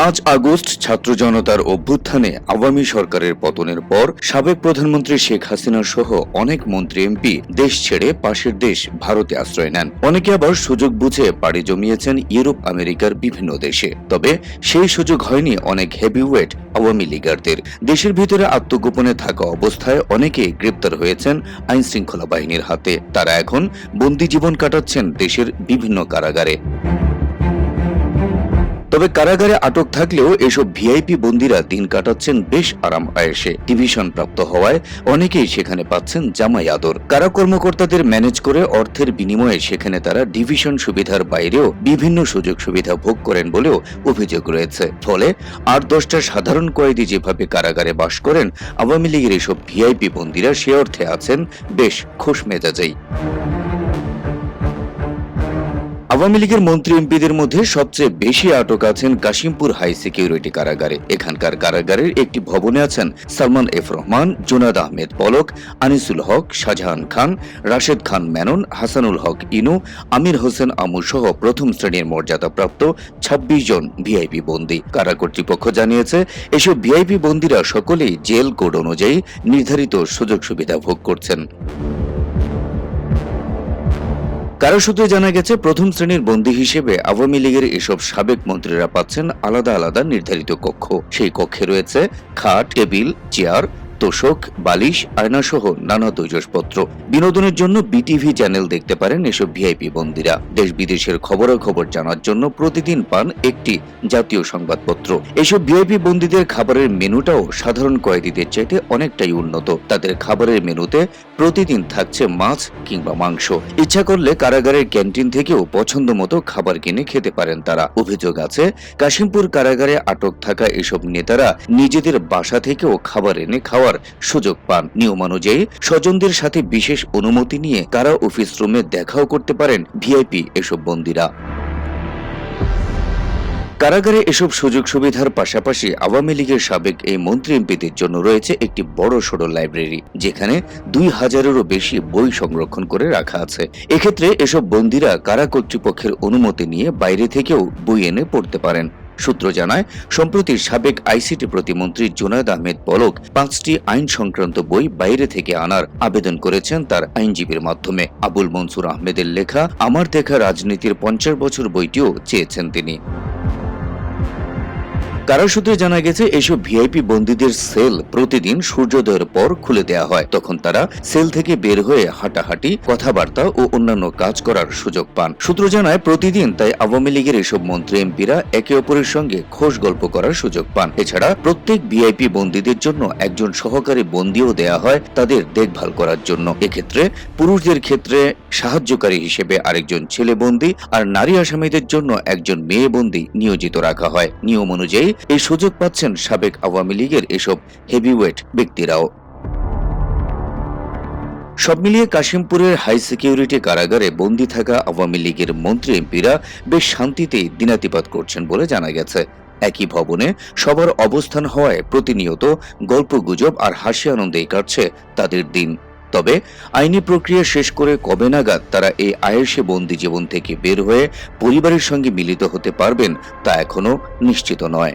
পাঁচ আগস্ট ছাত্র জনতার অভ্যুত্থানে আওয়ামী সরকারের পতনের পর সাবেক প্রধানমন্ত্রী শেখ হাসিনা সহ অনেক মন্ত্রী এমপি দেশ ছেড়ে পাশের দেশ ভারতে আশ্রয় নেন। অনেকে আবার সুযোগ বুঝে পাড়ি জমিয়েছেন ইউরোপ, আমেরিকার বিভিন্ন দেশে। তবে সেই সুযোগ হয়নি অনেক হেভিওয়েট আওয়ামী লীগারদের। দেশের ভিতরে আত্মগোপনে থাকা অবস্থায় অনেকেই গ্রেপ্তার হয়েছেন আইন শৃঙ্খলা বাহিনীর হাতে। তারা এখন বন্দি জীবন কাটাচ্ছেন দেশের বিভিন্ন কারাগারে। তবে কারাগারে আটক থাকলেও এসব ভিআইপি বন্দিরা দিন কাটাচ্ছেন বেশ আরাম আয়েসে। ডিভিশন প্রাপ্ত হওয়ায় অনেকেই সেখানে পাচ্ছেন জামাই আদর। কারা কর্মকর্তাদের ম্যানেজ করে অর্থের বিনিময়ে সেখানে তারা ডিভিশন সুবিধার বাইরেও বিভিন্ন সুযোগ সুবিধা ভোগ করেন বলেও অভিযোগ রয়েছে। ফলে আট দশটা সাধারণ কয়েদি যেভাবে কারাগারে বাস করেন, আওয়ামী লীগের এসব ভিআইপি বন্দিরা সে অর্থে আছেন বেশ খোশ মেজাজেই আওয়ামী লীগের মন্ত্রী এমপিদের মধ্যে সবচেয়ে বেশি আটক আছেন কাশিমপুর হাই সিকিউরিটি কারাগারে। এখানকার কারাগারের একটি ভবনে আছেন সালমান এফ রহমান জুনাদ আহমেদ পলক, আনিসুল হক, শাহজাহান খান, রাশেদ খান মেনন, হাসানুল হক ইনু, আমির হোসেন আমু সহ প্রথম শ্রেণির মর্যাদাপ্রাপ্ত ২৬ জন ভিআইপি বন্দী। কারা কর্তৃপক্ষ জানিয়েছে, এসব ভিআইপি বন্দীরা সকলেই জেল কোড অনুযায়ী নির্ধারিত সুযোগ সুবিধা ভোগ করছেন। কারও সূত্রে জানা গেছে, প্রথম শ্রেণির বন্দী হিসেবে আওয়ামী লীগের এসব সাবেক মন্ত্রীরা পাচ্ছেন আলাদা আলাদা নির্ধারিত কক্ষ। সেই কক্ষে রয়েছে খাট, টেবিল, চেয়ার তোষক, বালিশ, আয়নাসহ নানা তৈজসপত্র। বিনোদনের জন্য বিটিভি চ্যানেল দেখতে পারেন এসব ভিআইপি বন্দীরা। দেশ বিদেশের খবরাখবর জানার জন্য প্রতিদিন পান একটি জাতীয় সংবাদপত্র। এসব ভিআইপি বন্দীদের খাবারের মেনুটাও সাধারণ কয়েদিদের চাইতে অনেকটাই উন্নত। তাদের খাবারের মেনুতে প্রতিদিন থাকছে মাছ কিংবা মাংস। ইচ্ছা করলে কারাগারের ক্যান্টিন থেকেও পছন্দ মতো খাবার কিনে খেতে পারেন তারা। অভিযোগ আছে, কাশিমপুর কারাগারে আটক থাকা এসব নেতারা নিজেদের বাসা থেকেও খাবার এনে খাওয়ার সুযোগ পান। নিয়মানুযায়ী স্বজনদের সাথে বিশেষ অনুমতি নিয়ে কারা অফিস রুমে দেখাও করতে পারেন ভিআইপি এসব বন্দীরা। কারাগারে এসব সুযোগ সুবিধার পাশাপাশি আওয়ামী লীগের সাবেক এই মন্ত্রী এমপিদের জন্য রয়েছে একটি বড় সড়ো লাইব্রেরি, যেখানে দুই হাজারেরও বেশি বই সংরক্ষণ করে রাখা আছে। এক্ষেত্রে এসব বন্দীরা কারা কর্তৃপক্ষের অনুমতি নিয়ে বাইরে থেকেও বই এনে পড়তে পারেন। সূত্র জানায়, সম্প্রতি সাবেক আইসিটি প্রতিমন্ত্রী জুনায়দ আহমেদ পলক পাঁচটি আইন সংক্রান্ত বই বাইরে থেকে আনার আবেদন করেছেন তার আইনজীবীর মাধ্যমে। আবুল মনসুর আহমেদের লেখা, আমার দেখা রাজনীতির পঞ্চাশ বছর বইটিও চেয়েছেন তিনি। কারা সূত্রে জানা গেছে, এসব ভিআইপি বন্দীদের সেল প্রতিদিন সূর্যোদয়ের পর খুলে দেওয়া হয়। তখন তারা সেল থেকে বের হয়ে হাঁটাহাঁটি, কথাবার্তা ও অন্যান্য কাজ করার সুযোগ পান। সূত্র জানায়, প্রতিদিন তাই আওয়ামী লীগের এসব মন্ত্রী এমপিরা একে অপরের সঙ্গে খোশ গল্প করার সুযোগ পান। এছাড়া প্রত্যেক ভিআইপি বন্দীদের জন্য একজন সহকারী বন্দীও দেয়া হয় তাদের দেখভাল করার জন্য। এক্ষেত্রে পুরুষদের ক্ষেত্রে সাহায্যকারী হিসেবে আরেকজন ছেলে বন্দী আর নারী আসামিদের জন্য একজন মেয়ে বন্দী নিয়োজিত রাখা হয়। নিয়ম অনুযায়ী এই সুযোগ পাচ্ছেন সাবেক আওয়ামী লীগের এসব হেভিওয়েট ব্যক্তিরাও। সব মিলিয়ে কাশিমপুরের হাই সিকিউরিটি কারাগারে বন্দী থাকা আওয়ামী লীগের মন্ত্রী, এমপিরা বেশ শান্তিতেই দিনাতিপাত করছেন বলে জানা গেছে। একই ভবনে সবার অবস্থান হওয়ায় প্রতিনিয়ত গল্প গুজব আর হাসি আনন্দেই কাটছে তাদের দিন। তবে আইনি প্রক্রিয়া শেষ করে কবে নাগাদ তারা এই আয়েসে বন্দি জীবন থেকে বের হয়ে পরিবারের সঙ্গে মিলিত হতে পারবেন তা এখনও নিশ্চিত নয়।